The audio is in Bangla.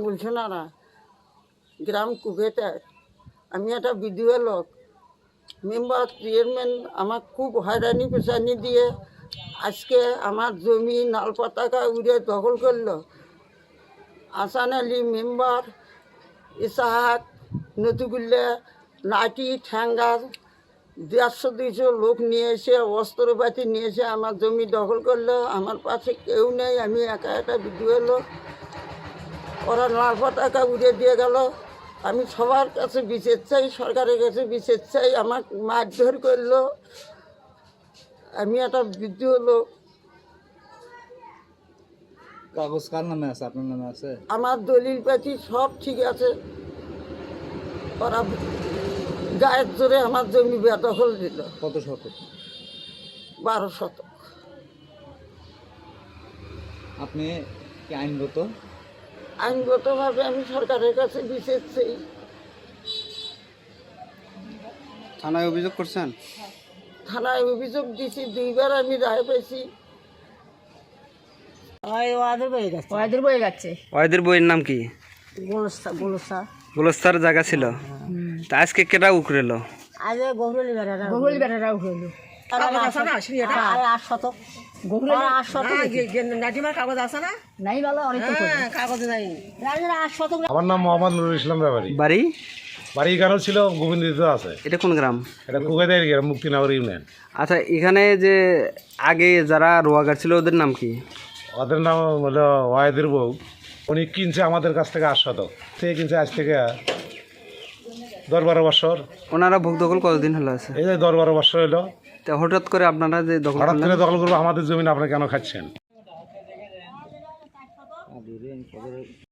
গুলশনারা গ্রাম কুবেতে আমি একটা বিডিও লোক। মেম্বার, চেয়ারম্যান আমার খুব হয়রানি পেশানি দিয়ে আজকে আমার জমি নাল পতাকা উড়ে দখল করল। আসান আলী মেম্বার, ইসাহাক নতুগুল্লা লাঠি ঠ্যাঙ্গা দেড়শো দুইশো লোক নিয়ে এসে অস্ত্রপাতি নিয়ে এসে আমার জমি দখল করল। আমার পাশে কেউ নেই আমি একা একা বিডিও লোক ওরা লাল পতাকা উড়ে দিয়ে গেল। আমি সবার কাছে বিচার চাই সরকারের কাছে বিচার চাই আমার মারধর করল। আমি একটা বৃদ্ধ লোক কাগজ কার নামে আছে? আপনার নামে আছে? আমার দলিল পাতি সব ঠিক আছে। ওরা গায়ের জোরে আমার জমি বেদখল দিল কত শতক? বারো শতক। আপনি কি আইনগত? আইনগতভাবে আমি সরকারের কাছে বিশেষ চাই। থানায় অভিযোগ করছেন? থানায় অভিযোগ দিছি দুইবার আমি রায় পেয়েছি ওয়াদের বইয়ের নাম কি? গোলসা গোলসা গোলস্তার জায়গা ছিল? তা আজকে কেটা উকরেলো আজ গৌরলি বেড়ারা গৌরলি আমার নাম মোহাম্মদ নুরুল ইসলাম ব্যাপারী বাড়ি? বাড়ি এখানেও ছিল গোবিন্দিত আছে। এটা কোন গ্রাম? এটা কুকাইদের গ্রাম মুক্তিনগর ইউনিয়ন। আচ্ছা এখানে যে আগে যারা রোয়াগার ছিল ওদের নাম কি? ওদের নাম হলো ওয়াহেদের বউ। উনি কিনছে আমাদের কাছ থেকে আট শতক থেকে কিনছে আজ থেকে দশ বারো বছর ওনারা ভোগ দখল কতদিন হলো আছে? এই যে দশ বারো বছর হলো। তা হঠাৎ করে আপনারা যে দখল হঠাৎ করলেন? করে দখল করব আমাদের জমিন আপনারা কেন খাচ্ছেন?